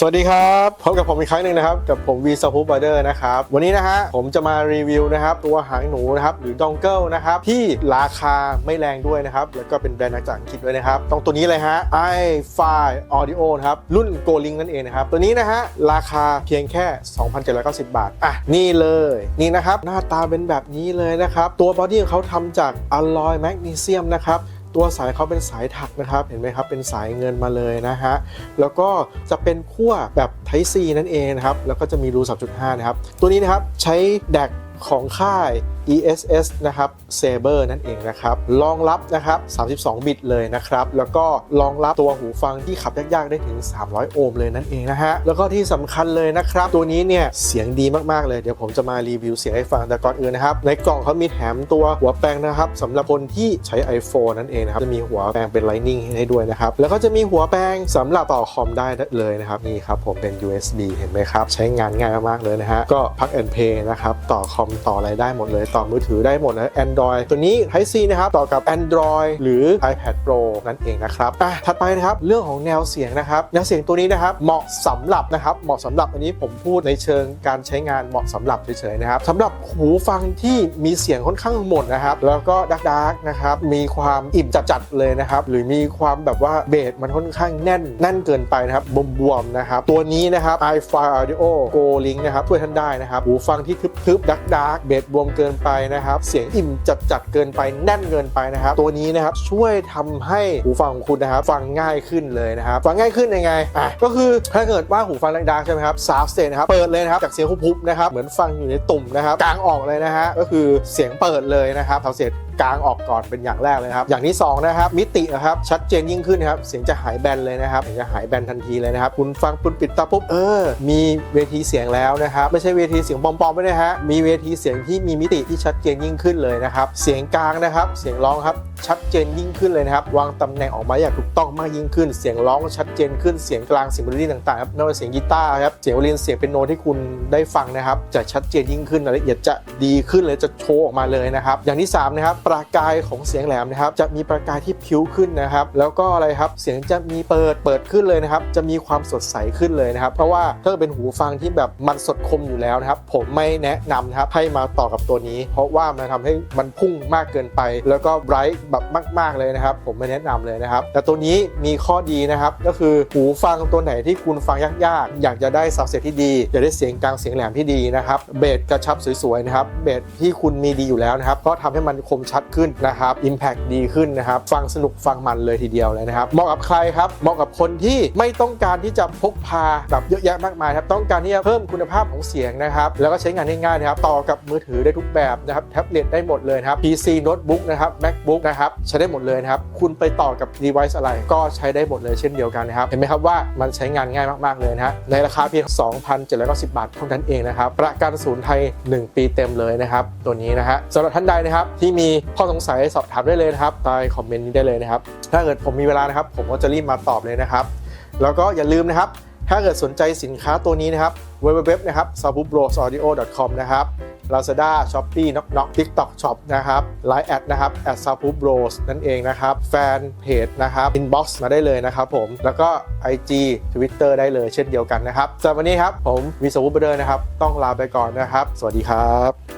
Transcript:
สวัสดีครับพบกับผมอีกครั้งหนึ่งนะครับกับผมวีซาฮูบอร์เดอร์นะครับวันนี้นะฮะผมจะมารีวิวนะครับตัวหางหนูนะครับหรือดองเกิลนะครับที่ราคาไม่แรงด้วยนะครับแล้วก็เป็นแบรนด์จากอังกฤษด้วยนะครับต้องตัวนี้เลยฮะ i f i Audio นะครับรุ่น Go Link นั่นเองนะครับตัวนี้นะฮะราคาเพียงแค่ 2,790 บาทอะนี่เลยนี่นะครับหน้าตาเป็นแบบนี้เลยนะครับตัวบอดี้ของเขาทำจากอะลอยแมกนีเซียมนะครับ ตัวสายเขาเป็นสายถักนะครับ เห็นไหมครับ เป็นสายเงินมาเลยนะฮะ แล้วก็จะเป็นขั้วแบบไทซีนั่นเองนะครับ แล้วก็จะมีรู 3.5 นะครับ ตัวนี้นะครับใช้แดกของค่าย ESS นะครับ Saber นั่นเองนะครับรองรับนะครับ 32 บิตเลยนะครับ แล้วก็รองรับตัวหูฟังที่ขับยากๆได้ถึง 300 โอห์มเลยนั่นเองนะฮะ แล้วก็ที่สำคัญเลยนะครับ ตัวนี้เนี่ยเสียงดีมากๆเลยเดี๋ยวผมจะมารีวิวเสียงให้ฟังแต่ก่อนอื่นนะครับ ในกล่องเขามีแถมตัวหัวแปลงนะครับสำหรับคนที่ใช้ iPhone นั่นเองนะครับจะมีหัวแปลงเป็น Lightning ให้ด้วยนะครับแล้วก็จะมีหัวแปลงสำหรับต่อคอมได้เลยนะครับนี่ครับผมเป็น USB เห็นไหมครับใช้งานง่ายมากๆเลยนะฮะก็ Plug and Play นะครับต่อคอมต่ออะไรได้หมดเลยต่อมือถือได้หมดนะ Android ตัวนี้ Type C นะครับต่อกับ Android หรือ iPad Pro นั่นเองนะครับอะถัดไปนะครับเรื่องของแนวเสียงนะครับแนวเสียงตัวนี้นะครับเหมาะสำหรับนะครับเหมาะสำหรับอันนี้ผมพูดในเชิงการใช้งานเหมาะสำหรับเฉยๆนะครับสำหรับหูฟังที่มีเสียงค่อนข้างหมดนะครับแล้วก็ดักดักนะครับมีความอิ่มจัดๆเลยนะครับหรือมีความแบบว่าเบสมันค่อนข้างแน่นแน่นเกินไปนะครับบวมๆนะครับตัวนี้นะครับ i-Fi Audio Go Link นะครับช่วยท่านได้นะครับหูฟังที่ทึบๆดักดักเบสบวมเกินไปนะครับ เสียงอิ่มจัดๆเกินไปแน่นเกินไปนะครับ ตัวนี้นะครับช่วยทำให้หูฟังของคุณนะครับ ฟังง่ายขึ้นเลยนะครับฟังง่ายขึ้นยังไงอะก็คือถ้าเกิดว่าหูฟังดังๆใช่ไหมครับซาวสเตนนะครับเปิดเลยนะครับจากเสียงคุบๆนะครับเหมือนฟังอยู่ในตุ่มนะครับกลางออกเลยนะฮะก็คือเสียงเปิดเลยนะครับซาวสร็จ กลางออกก่อนเป็นอย่างแรกเลยครับ อย่างที่สองนะครับมิตินะครับชัดเจนยิ่งขึ้นนครับเสียงจะหายแบนเลยนะครับเสียงจะหายแบนทันทีเลยนะครับคุณฟังปุ๊บปิดตาปุ๊บเออ มีเวทีเสียงแล้วนะครับไม่ใช่เวทีเสียงปลอมๆไม่ได้ฮะมีเวทีเสียงที่มีมิติที่ชัดเจนยิ่งขึ้นเลยนะครับเสียงกลางนะครับ เสียงร้องครับชัดเจนยิ่งขึ้นเลยนะครับวางตำแหน่งออกมาอย่างถูกต้องมากยิ่งขึ้น เสียงร้องชัดเจนขึ้นเสียงกลางเสียงบริลีต่างๆครับไม่ว่าเสียงกีตาร์ครับเสียงวอลินเสียงเป็นโนที่คุณได้ฟังนะครับ จะชัดเจนยิ่งขึ้นรายละเอียดจะดีขึ้นเลยจะโชว์ออกมาเลยนะครับ อย่างที่สามนะครับประกายของเสียงแหลมนะครับจะมีประกายที่พิ้วขึ้นนะครับ แล้วก็อะไรครับเสียงจะมีเปิดเปิดขึ้นเลยนะครับ จะมีความสดใสขึ้นเลยนะครับ เพราะว่าถ้าเป็นหูฟังที่แบบมันสดคมอยู่แล้วนะครับ ผมไม่แนะนำนะครับให้มาต่อกับตัวนี้ เพราะว่ามันทำให้มันพุ่งมากเกินไป แล้วก็ไบรท์แบบมาก ๆเลยนะครับ ผมไม่แนะนำเลยนะครับ แต่ตัวนี้มีข้อดีนะครับก็คือหูฟังตัวไหนที่คุณฟังยากๆ อยากจะได้ซาวด์เซตที่ดีอยากได้เสียงกลางเสียงแหลมที่ดีนะครับเบสกระชับสวยๆนะครับเบสที่คุณมีดีอยู่แล้วนะครับก็ทำให้มันคมชัดขึ้นนะครับ Impact ดีขึ้นนะครับ ฟังสนุกฟังมันเลยทีเดียวเลยนะครับเหมาะกับใครครับเหมาะกับคนที่ไม่ต้องการที่จะพกพาแบบเยอะแยะมากมายครับต้องการที่จะเพิ่มคุณภาพของเสียงนะครับแล้วก็ใช้งานง่ายๆนะครับต่อกับมือถือได้ทุกแบบนะครับแท็บเล็ตได้หมดเลยครับ PC โน้ตบุ๊กนะครับ MacBook นะครับใช้ได้หมดเลยนะครับคุณไปต่อกับ device อะไร ก็ใช้ได้หมดเลยเช่นเดียวกันนะครับเห็นไหมครับว่ามันใช้งานง่ายมากๆเลยนะฮะในราคาเพียง 2,790 บาทเท่านั้นเองนะครับประกันศูนย์ไทย 1 ปีเต็มเลยนะครับตัวนี้นะฮะสำหรับท่านใดนะครับที่มีข้อสงสัยสอบถามได้เลยนะครับใต้คอมเมนต์นี้ได้เลยนะครับ ถ้าเกิดผมมีเวลานะครับ ผมก็จะรีบมาตอบเลยนะครับ แล้วก็อย่าลืมนะครับ ถ้าเกิดสนใจสินค้าตัวนี้นะครับ www นะครับ s a b u b r o s a u d i o com นะครับ Lazada Shopee Knock Knock TikTok Shop นะครับ Line แอดนะครับ s a b u b r o s นั่นเองนะครับ แฟนเพจนะครับ inbox มาได้เลยนะครับผม แล้วก็ IG Twitter ได้เลยเช่นเดียวกันนะครับสำหรับวันนี้ครับ ผมวิศวุฒิเบเดอร์นะครับ ต้องลาไปก่อนนะครับ สวัสดีครับ